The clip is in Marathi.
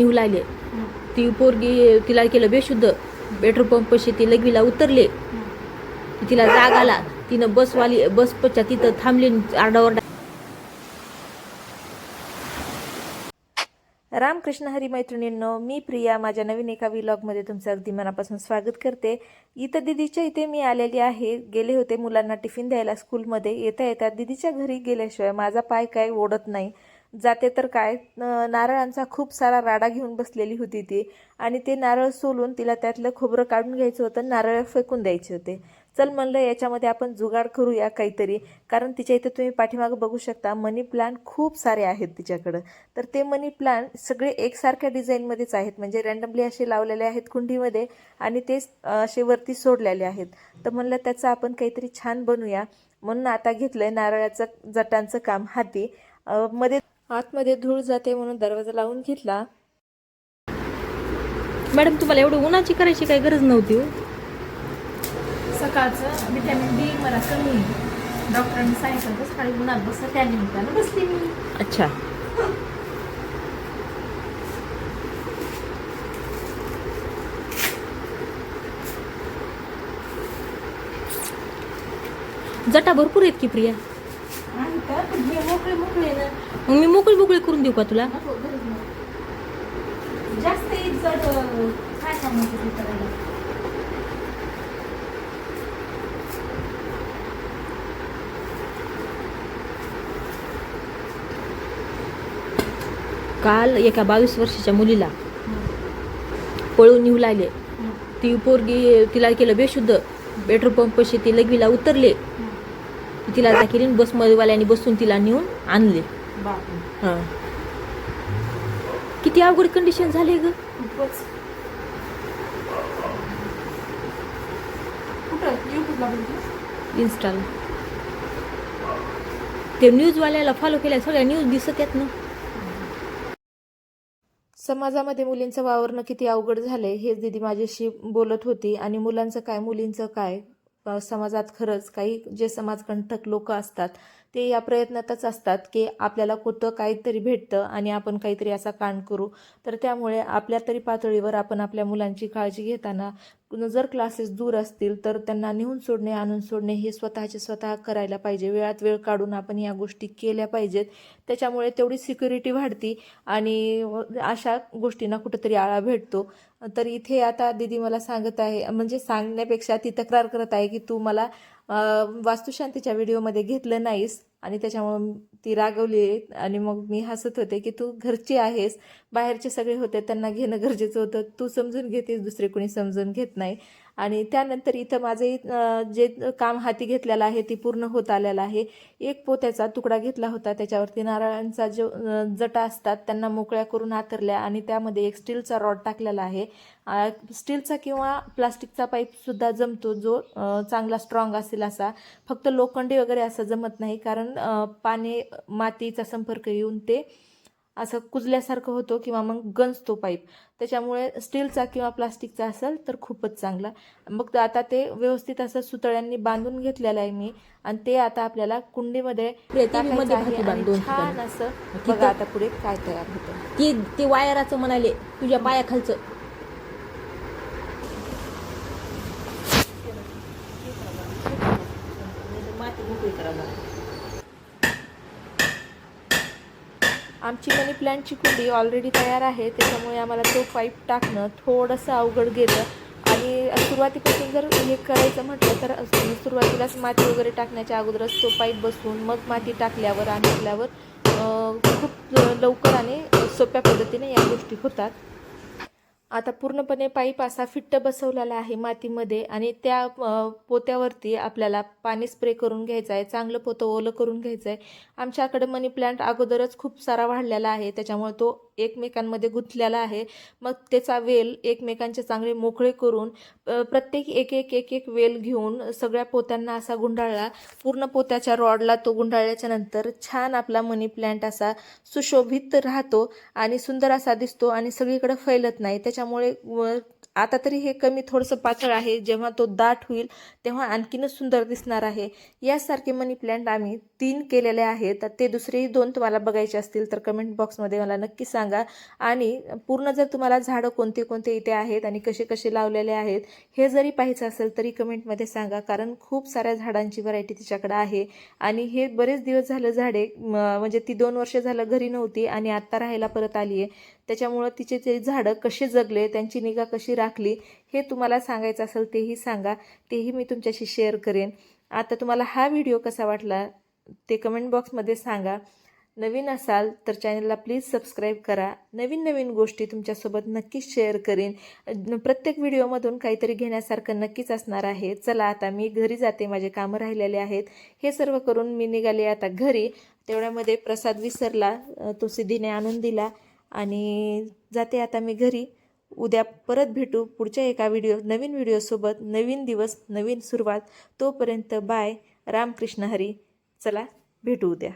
निघू लागले ती पोरगी तिला केलं बेशुद्ध. पेट्रोल पंपशी ती लगवीला उतरले. तिला जाग आला. तिनं बसवाली बस पच्या तिथं थांबली आरडाओरडा रामकृष्ण हरी मैत्रिणींनो मी प्रिया. माझ्या नवीन एका व्लॉगमध्ये तुमचं अगदी मनापासून स्वागत करते. इथं दिदीच्या इथे मी आलेली आहे. गेले होते मुलांना टिफिन द्यायला स्कूलमध्ये येता येता दिदीच्या घरी गेल्याशिवाय माझा पाय काय ओढत नाही. जाते तर काय? नारळांचा खूप सारा राडा घेऊन बसलेली होती ती. आणि ते नारळ सोलून तिला त्यातलं खोबरं काढून घ्यायचं होतं नारळ फेकून द्यायचे होते. चल म्हणलं याच्यामध्ये आपण जुगाड करूया काहीतरी. कारण तिच्या इथे तुम्ही पाठीमागं बघू शकता मनी प्लांट खूप सारे आहेत तिच्याकडं. तर ते मनी प्लांट सगळे एकसारख्या डिझाईनमध्येच आहेत. म्हणजे रँडमली असे लावलेले आहेत कुंडीमध्ये आणि ते असे वरती सोडलेले आहेत. तर म्हणलं त्याचं आपण काहीतरी छान बनवूया म्हणून आता घेतलं आहे नारळाचं जटांचं काम हाती. मध्ये आतमध्ये धूळ जाते म्हणून दरवाजा लावून घेतला मॅडम तुम्हाला एवढं उन्हाची करायची काही गरज नव्हती हो. सकाळचं विटॅमिन डी मला कमी आहे. डॉक्टरांनी सांगितलं होतं सकाळी उन्हात बसलं त्या निमित्तानं बसली मी अच्छा जटा भरपूर आहेत की प्रिया मोकळे मोकळे ना. मग मी मोकळी मोकळी करून देऊ का तुला? नको गरज नाही जास्त एक जड अं, काय सांगायचं ते करायला? काल एका बावीस वर्षाच्या मुलीला पळून येऊ लागले. ती पोरगी तिला केलं बेशुद्ध. पेट्रोल पंपशी ती लगवीला उतरले. तिला जा केली बसमध्येवाल्याने बसून तिला नेऊन आणले. हां. किती अवघड कंडिशन झाले ग. इन्स्टाला ते न्यूजवाल्याला फॉलो केल्या सगळ्या न्यूज दिसत आहेत ना. समाजामध्ये मुलींचं वावरणं किती अवघड झालंय हेच दिदी माझ्याशी बोलत होती. आणि मुलांचं काय मुलींचं काय? समाजात खरंच काही जे समाजकंठक लोक असतात ते या प्रयत्नातच असतात की आपल्याला कुठं काहीतरी भेटतं आणि आपण काहीतरी असा कांड करू. तर त्यामुळे आपल्या तरी पातळीवर आपण आपल्या मुलांची काळजी घेताना जर क्लासेस दूर असतील तर त्यांना नेऊन सोडणे आणून सोडणे हे स्वतःचे स्वतः करायला पाहिजे. वेळात वेळ काढून आपण या गोष्टी केल्या पाहिजेत. त्याच्यामुळे तेवढी सिक्युरिटी वाढती आणि अशा गोष्टींना कुठंतरी आळा भेटतो. तर इथे आता दीदी मला सांगत आहे म्हणजे सांगण्यापेक्षा ती तक्रार करत आहे की तू मला वास्तुशांतीच्या व्हिडिओमध्ये घेतलं नाहीस. आणि त्याच्यामुळं ती रागवली आणि मग मी हसत होते की तू घरची आहेस बाहेरचे सगळे होते त्यांना घेणं गरजेचं होतं. तू समजून घेतेस दुसरे कोणी समजून घेत नाही. आणि त्यानंतर इथं माझे जे काम हाती घेतलेलं आहे ती पूर्ण होत आलेलं आहे. एक पोत्याचा तुकडा घेतला होता. त्याच्यावरती नारळांचा जो जटा असतात त्यांना मोकळ्या करून आतरल्या आणि त्यामध्ये एक स्टीलचा रॉड टाकलेला आहे. स्टीलचा किंवा प्लास्टिकचा पाईपसुद्धा जमतो जो चांगला स्ट्रॉंग असेल असा. फक्त लोखंडी वगैरे असं जमत नाही कारण पाणी मातीचा संपर्क येऊन ते असं कुजल्यासारखं होतो किंवा मग गंजतो पाईप. त्याच्यामुळे स्टीलचा किंवा प्लास्टिकचा असेल तर खूपच चांगला. मग आता ते व्यवस्थित असं सुतळ्यांनी बांधून घेतलेलं आहे मी आणि ते आता आपल्याला कुंडीमध्ये छान. असं बघा आता पुढे काय तयार होतं. ती ते वायराचं म्हणाले तुझ्या पायाखालचं. आमची मनी प्लॅनची कुंडी ऑलरेडी तयार आहे त्याच्यामुळे आम्हाला तो पाईप टाकणं थोडंसं अवघड गेलं. आणि सुरुवातीपासून जर हे करायचं म्हटलं तर सुरुवातीलाच माती वगैरे टाकण्याच्या अगोदरच तो पाईप बसवून मग माती टाकल्यावर आणल्यावर खूप लवकर आणि सोप्या पद्धतीने या गोष्टी होतात. आता पूर्णपणे पाईप असा फिट्ट बसवलेला आहे मातीमध्ये आणि त्या पोत्यावरती आपल्याला पाणी स्प्रे करून घ्यायचं आहे चांगलं पोतं ओलं करून घ्यायचं आहे आमच्याकडे मनी प्लांट अगोदरच खूप सारा वाढलेला आहे त्याच्यामुळे तो एकमेकांमध्ये गुंतलेला आहे. मग त्याचा वेल एकमेकांचे चांगले मोकळे करून प्रत्येक एक एक एक एक वेल घेऊन सगळ्या पोत्यांना असा गुंडाळला. पूर्ण पोत्याच्या रॉडला तो गुंडाळल्याच्या नंतर छान आपला मनी प्लांट असा सुशोभित राहतो आणि सुंदर असा दिसतो आणि सगळीकडे फैलत नाही. त्याच्या त्याच्यामुळे व- आता तरी हे कमी थोडंसं पातळ आहे. जेव्हा तो दाट होईल तेव्हा आणखीनच सुंदर दिसणार आहे. यासारखे मनी प्लॅन्ट आम्ही तीन केलेले आहेत. तर ते दुसरेही दोन तुम्हाला बघायचे असतील तर कमेंट बॉक्समध्ये मला नक्की सांगा. आणि पूर्ण जर तुम्हाला झाडं कोणते कोणते इथे आहेत आणि कसे कसे लावलेले आहेत हे जरी पाहायचं असेल तरी कमेंटमध्ये सांगा. कारण खूप साऱ्या झाडांची व्हरायटी तिच्याकडे आहे. आणि हे बरेच दिवस झालं झाडे म्हणजे ती दोन वर्ष झालं घरी नव्हती आणि आत्ता राहायला परत आली आहे त्याच्यामुळं तिचे ते झाडं कसे जगले त्यांची निगा कशी राखली हे तुम्हाला सांगायचं असेल तेही सांगा. तेही मी तुमच्याशी शेअर करेन. आता तुम्हाला हा व्हिडिओ कसा वाटला ते कमेंट बॉक्समध्ये सांगा. नवीन असाल तर चॅनलला प्लीज सबस्क्राईब करा. नवीन नवीन गोष्टी तुमच्यासोबत नक्कीच शेअर करेन. प्रत्येक व्हिडिओमधून काहीतरी घेण्यासारखं नक्कीच असणार आहे. चला आता मी घरी जाते. माझे कामं राहिलेले आहेत. हे सर्व करून मी निघाले आता घरी. तेवढ्यामध्ये प्रसाद विसरला. तो सिद्धीने आणून दिला. आणि जाते आता मी घरी. उद्या परत भेटू पुढच्या एका व्हिडिओ नवीन व्हिडिओसोबत नवीन दिवस नवीन सुरुवात. तोपर्यंत बाय रामकृष्ण हरी. चला भेटू उद्या.